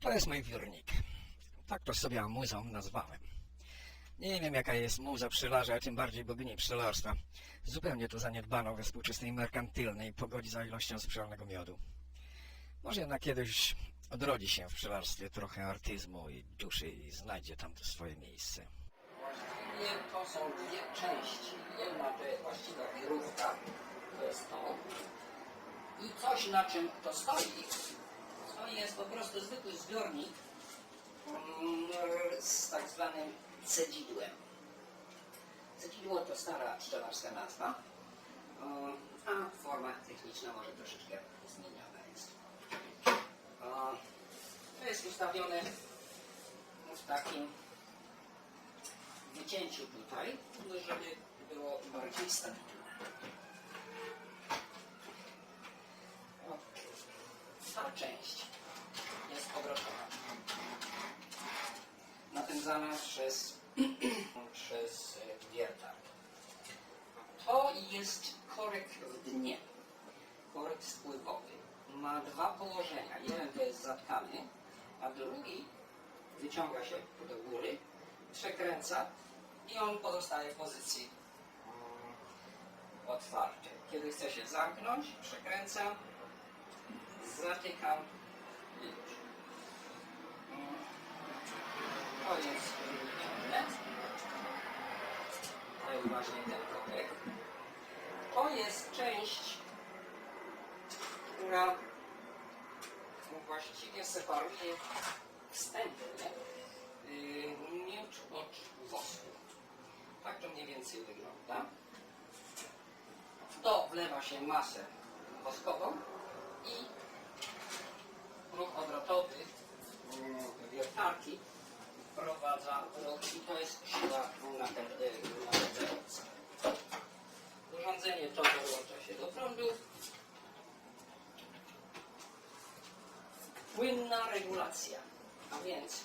To jest mój wiórnik. Tak to sobie muzą nazwałem. Nie wiem jaka jest muza pszczelarza, a tym bardziej bogini pszczelarstwa. Zupełnie tu zaniedbano we współczesnej merkantylnej pogodzi za ilością sprzedalnego miodu. Może jednak kiedyś odrodzi się w pszczelarstwie trochę artyzmu i duszy i znajdzie tam to swoje miejsce. Właściwie to są dwie części. Jedna to jest właściwa wirówka, to jest to. I coś na czym to stoi, to jest po prostu zwykły zbiornik mm, z tak zwanym cedzidłem. Cedzidło to stara pszczelarska nazwa, a forma techniczna może troszeczkę zmieniona jest. To jest ustawione w takim wycięciu tutaj, żeby było bardziej stabilne. O, Ta część jest obrotowa. Przez, przez e, wiertarkę. To jest korek w dnie. Korek spływowy. Ma dwa położenia. Jeden to jest zatkany, a drugi wyciąga się do góry, przekręca i on pozostaje w pozycji mm, otwartej. Kiedy chce się zamknąć, przekręcam, zatykam i już. Mm, To jest inlet. To jest właśnie ten korek. To jest część, która właściwie separuje wstępnie yy, miód od wosku. Tak to mniej więcej wygląda. W to wlewa się masę woskową i ruch obrotowy mm, wiertarki wprowadza ruch i to jest siła napęd- napędzająca. Urządzenie to dołącza się do prądu. Płynna regulacja, a więc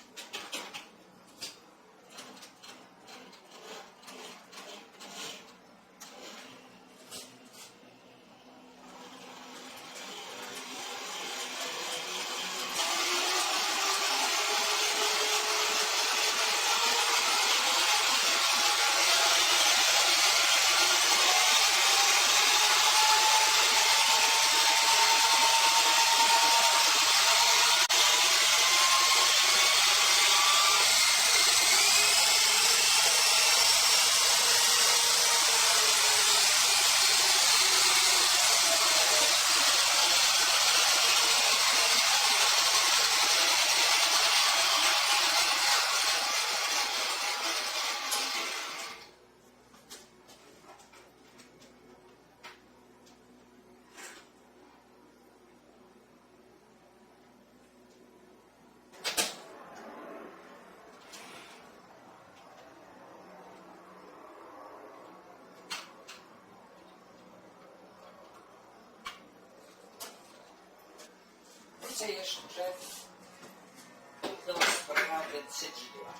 Wrócę jeszcze do sprawy cedzidła.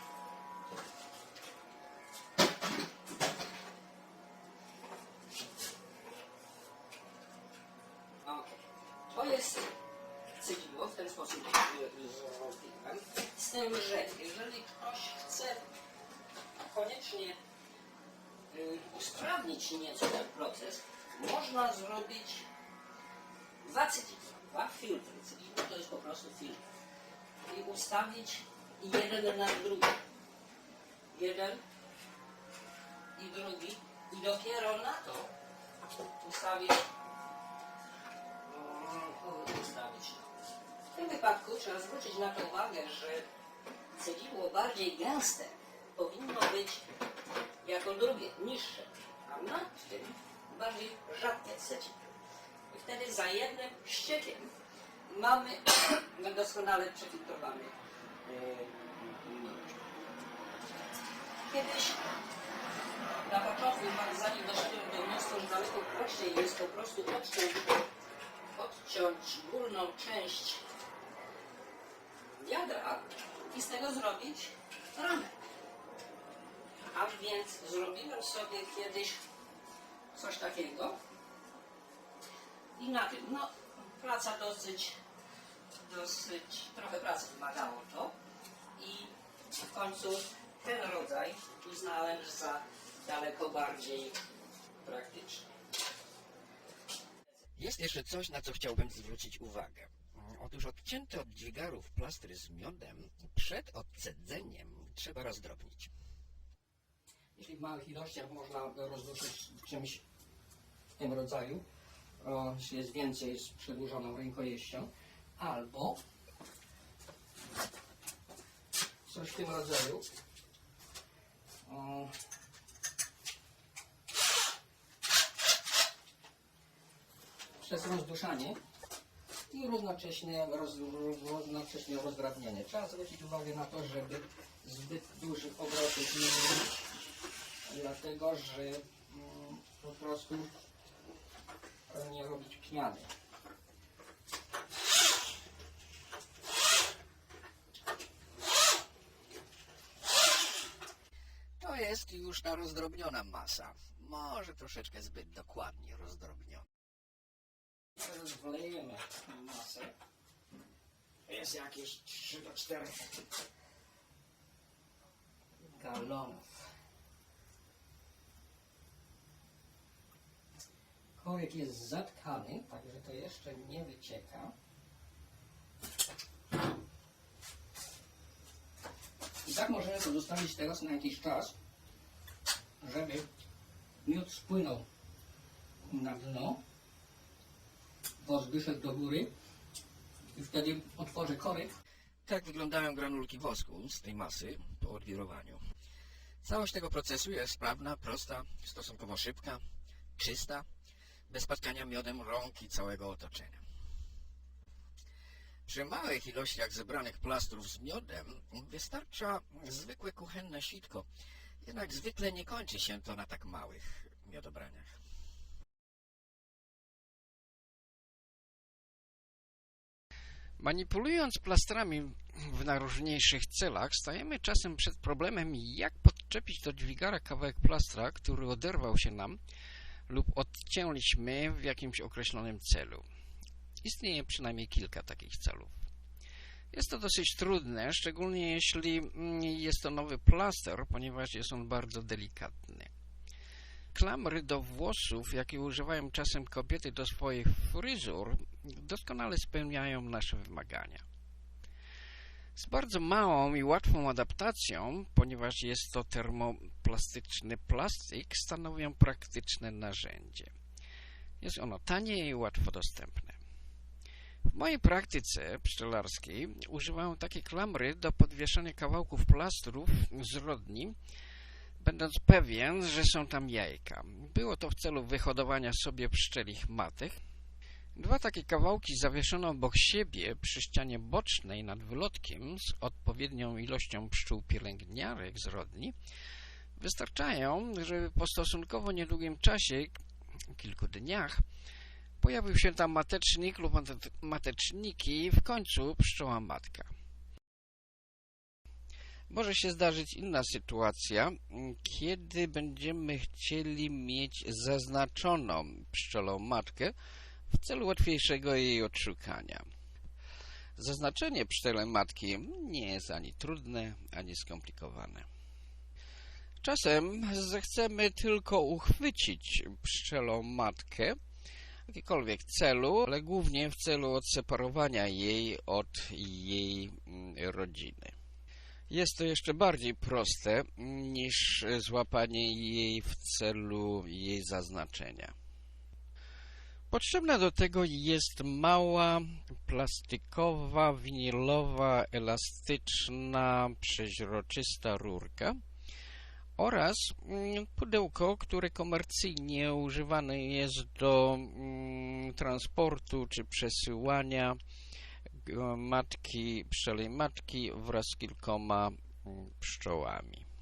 Ok. To jest cedzidło, w ten sposób zrobiłem. Z tym, że jeżeli ktoś chce koniecznie y, usprawnić nieco ten proces, można zrobić dwa cedzidła, dwa filtry. Cedzidło to jest po prostu filtr. I ustawić jeden na drugi. Jeden i drugi. I dopiero na to ustawić mm, ustawić. W tym wypadku trzeba zwrócić na to uwagę, że cedzidło bardziej gęste powinno być jako drugie, niższe, a nad tym bardziej rzadkie cedzidło. Wtedy za jednym ściekiem mamy doskonale przefiltrowany. Kiedyś na początku, zanim doszedłem do wniosku, że daleko prościej jest po prostu odciąć, odciąć górną część wiadra i z tego zrobić ramę. A więc zrobiłem sobie kiedyś coś takiego i na tym, no, praca dosyć dosyć trochę pracy wymagało to i w końcu ten rodzaj uznałem za daleko bardziej praktyczny. Jest jeszcze coś, na co chciałbym zwrócić uwagę. Otóż odcięte od dźwigarów plastry z miodem przed odcedzeniem trzeba rozdrobnić. Jeśli w małych ilościach można rozruszyć czymś w tym rodzaju, jest więcej z przedłużoną rękojeścią, albo coś w tym rodzaju. O, przez rozduszanie i równocześnie, roz, równocześnie rozdrabnianie. Trzeba zwrócić uwagę na to, żeby zbyt dużych obrotów nie robić, dlatego że mm, po prostu nie robić piany. To jest już ta rozdrobniona masa. Może troszeczkę zbyt dokładnie rozdrobniona. Teraz wlejemy masę. Jest jakieś 3 do 4 galonów. Korek jest zatkany, także to jeszcze nie wycieka. I tak możemy to zostawić teraz na jakiś czas, żeby miód spłynął na dno Wozbyszek do góry i wtedy otworzę korek. Tak wyglądają granulki wosku z tej masy po odwirowaniu. Całość tego procesu jest sprawna, prosta, stosunkowo szybka, czysta, bez spatkania miodem rąk i całego otoczenia. Przy małych ilościach zebranych plastrów z miodem wystarcza zwykłe kuchenne sitko, jednak zwykle nie kończy się to na tak małych miodobraniach. Manipulując plastrami w najróżniejszych celach, stajemy czasem przed problemem, jak podczepić do dźwigara kawałek plastra, który oderwał się nam lub odcięliśmy w jakimś określonym celu. Istnieje przynajmniej kilka takich celów. Jest to dosyć trudne, szczególnie jeśli mm, jest to nowy plaster, ponieważ jest on bardzo delikatny. Klamry do włosów, jakie używają czasem kobiety do swoich fryzur, doskonale spełniają nasze wymagania. Z bardzo małą i łatwą adaptacją, ponieważ jest to termoplastyczny plastik, stanowią praktyczne narzędzie. Jest ono tanie i łatwo dostępne. W mojej praktyce pszczelarskiej używam takie klamry do podwieszania kawałków plastrów z rodni, będąc pewien, że są tam jajka. Było to w celu wyhodowania sobie pszczelich matek. Dwa takie kawałki zawieszono obok siebie przy ścianie bocznej nad wylotkiem z odpowiednią ilością pszczół pielęgniarek z rodni wystarczają, żeby po stosunkowo niedługim czasie, kilku dniach, pojawił się tam matecznik lub mate- mateczniki i w końcu pszczoła matka. Może się zdarzyć inna sytuacja, kiedy będziemy chcieli mieć zaznaczoną pszczelą matkę w celu łatwiejszego jej odszukania. Zaznaczenie pszczele matki nie jest ani trudne, ani skomplikowane. Czasem zechcemy tylko uchwycić pszczelą matkę w jakikolwiek celu, ale głównie w celu odseparowania jej od jej mm, rodziny. Jest to jeszcze bardziej proste niż złapanie jej w celu jej zaznaczenia. Potrzebna do tego jest mała, plastikowa, winylowa, elastyczna, przeźroczysta rurka oraz mm, pudełko, które komercyjnie używane jest do mm, transportu czy przesyłania matki, pszczelej matki wraz z kilkoma mm, pszczołami.